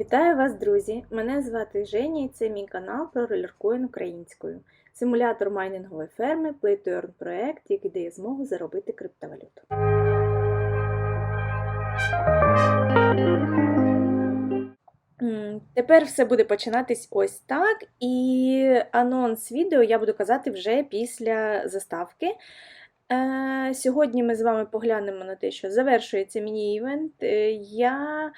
Вітаю вас, друзі! Мене звати Женя і це мій канал про ролеркоін українською. Симулятор майнингової ферми Play to Earn проект, який дає змогу заробити криптовалюту. Тепер все буде починатись ось так, і анонс відео я буду казати вже після заставки. Е, Сьогодні ми з вами поглянемо на те, що завершується міні-івент. Е, Я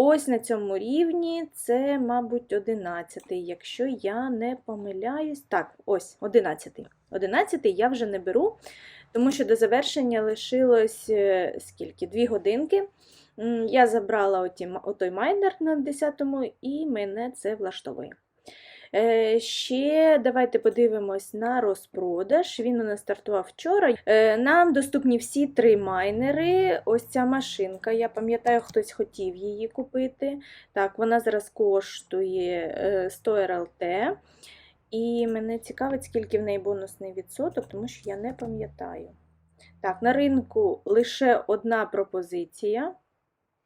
ось на цьому рівні, це, мабуть, 11, якщо я не помиляюсь. Так, ось 11. 11 я вже не беру, тому що до завершення лишилось е, скільки? 2 годинки. Я забрала оті, отой майнер на 10-му, і мене це влаштовує. Е, Ще давайте подивимось на розпродаж. Він у нас стартував вчора. Е, Нам доступні всі три майнери. Ось ця машинка. Я пам'ятаю, хтось хотів її купити. Так, вона зараз коштує е, 100 РЛТ. І мене цікавить, скільки в неї бонусний відсоток, тому що я не пам'ятаю. Так, на ринку лише одна пропозиція.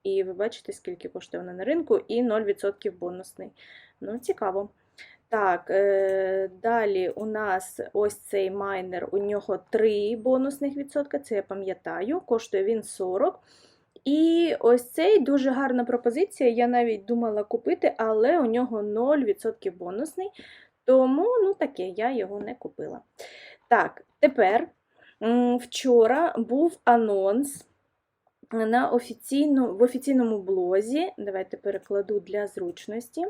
І ви бачите, скільки коштує вона на ринку, і 0% бонусний. Ну, цікаво. Так, е, далі у нас ось цей майнер, у нього 3 бонусних відсотка, це я пам'ятаю, коштує він 40. І ось цей дуже гарна пропозиція. Я навіть думала купити, але у нього 0% бонусний. Тому, ну таке, я його не купила. Так, тепер вчора був анонс на офіційну, в офіційному блозі. Давайте перекладу для зручності.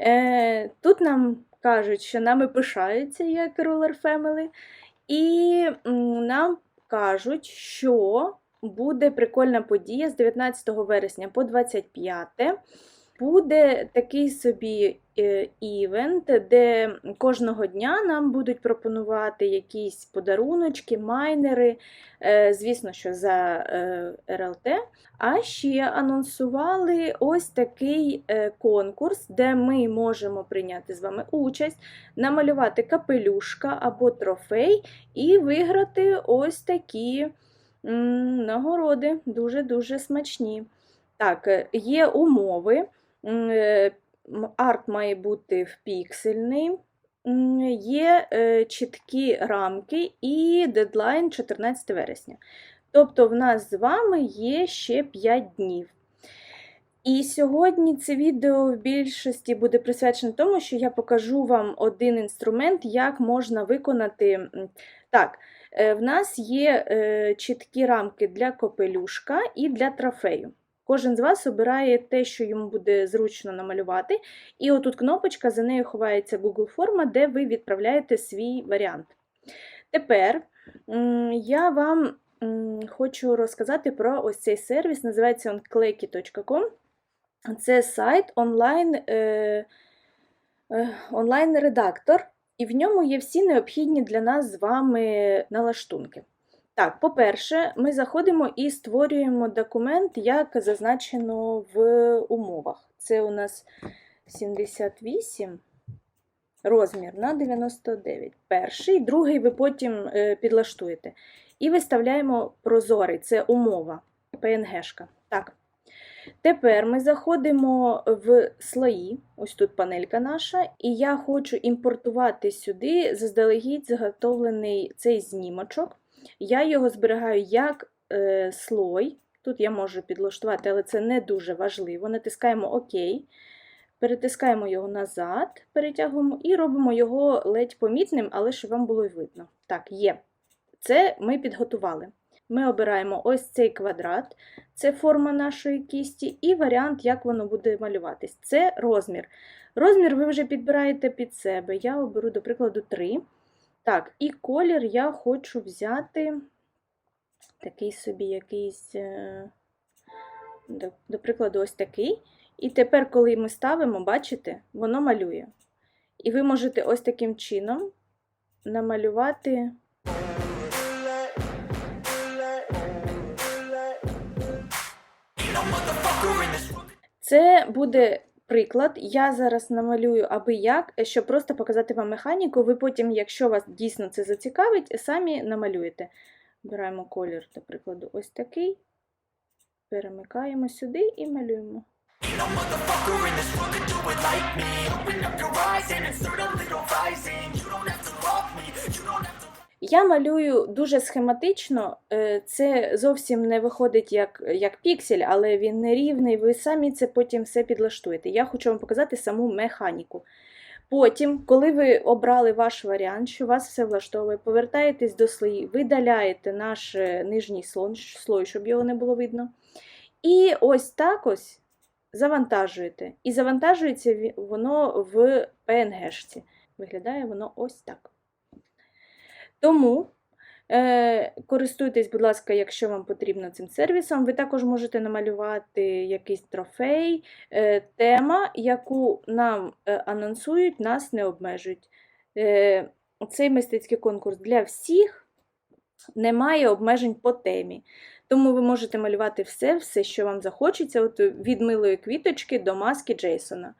Е, Тут нам кажуть, що нами пишаються як Roller Family, і нам кажуть, що буде прикольна подія з 19 вересня по 25. Буде такий собі е, івент, де кожного дня нам будуть пропонувати якісь подаруночки, майнери, е, звісно, що за е, РЛТ. А ще анонсували ось такий конкурс, де ми можемо прийняти з вами участь, намалювати капелюшка або трофей і виграти ось такі нагороди, дуже-дуже смачні. Так, є умови. Е, Арт має бути в піксельний. Є е, чіткі рамки і дедлайн 14 вересня. Тобто в нас з вами є ще 5 днів. І сьогодні це відео в більшості буде присвячено тому, що я покажу вам один інструмент, як можна виконати. Так, е, в нас є чіткі рамки для копелюшка і для трофею. Кожен з вас обирає те, що йому буде зручно намалювати. І отут кнопочка, за нею ховається Google форма, де ви відправляєте свій варіант. Тепер я вам хочу розказати про ось цей сервіс, називається він kleki.com. Це сайт онлайн, е, е, онлайн-редактор, і в ньому є всі необхідні для нас з вами налаштунки. Так, по-перше, ми заходимо і створюємо документ, як зазначено в умовах. Це у нас 78 розмір на 99. Перший, другий ви потім е, підлаштуєте. І виставляємо прозорий, це умова, PNG-шка. Так. Тепер ми заходимо в слої, ось тут панелька наша, і я хочу імпортувати сюди заздалегідь заготовлений цей знімочок. Я його зберігаю як е, слой. Тут я можу підлаштувати, але це не дуже важливо. Натискаємо ОК, перетискаємо його назад, перетягуємо і робимо його ледь помітним, але щоб вам було видно. Так, є. Це ми підготували. Ми обираємо ось цей квадрат, це форма нашої кісті, і варіант, як воно буде малюватись. Це розмір. Розмір ви вже підбираєте під себе. Я оберу, до прикладу, 3. Так, і колір я хочу взяти такий собі якийсь, е, до, до прикладу, ось такий. І тепер, коли ми ставимо, бачите, воно малює. І ви можете ось таким чином намалювати. Це буде приклад. Я зараз намалюю аби як, щоб просто показати вам механіку. Ви потім, якщо вас дійсно це зацікавить, самі намалюєте. Обираємо колір, до прикладу, ось такий. Перемикаємо сюди і малюємо. Я малюю дуже схематично, е, це зовсім не виходить як, як піксель, але він не рівний, ви самі це потім все підлаштуєте. Я хочу вам показати саму механіку. Потім, коли ви обрали ваш варіант, що вас все влаштовує, повертаєтесь до слоїв, видаляєте наш е, нижній слой, щоб його не було видно. І ось так ось завантажуєте. І завантажується воно в PNG-шці. Виглядає воно ось так. Тому е, користуйтесь, будь ласка, якщо вам потрібно цим сервісом. Ви також можете намалювати якийсь трофей, е, тема, яку нам е, анонсують, нас не обмежують. Е, цей мистецький конкурс для всіх немає обмежень по темі. Тому ви можете малювати все, все, що вам захочеться, от від милої квіточки до маски Джейсона.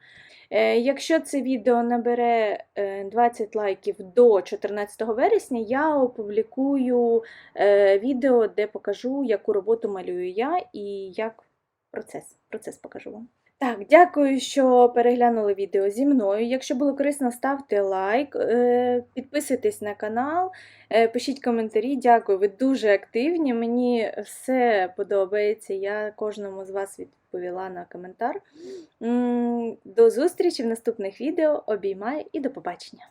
Е, Якщо це відео набере е, 20 лайків до 14 вересня, я опублікую е, відео, де покажу, яку роботу малюю я і як процес. Процес покажу вам. Так, дякую, що переглянули відео зі мною. Якщо було корисно, ставте лайк, е, підписуйтесь на канал, е, пишіть коментарі. Дякую, ви дуже активні. Мені все подобається. Я кожному з вас відповіла на коментар. До зустрічі в наступних відео. Обіймаю і до побачення!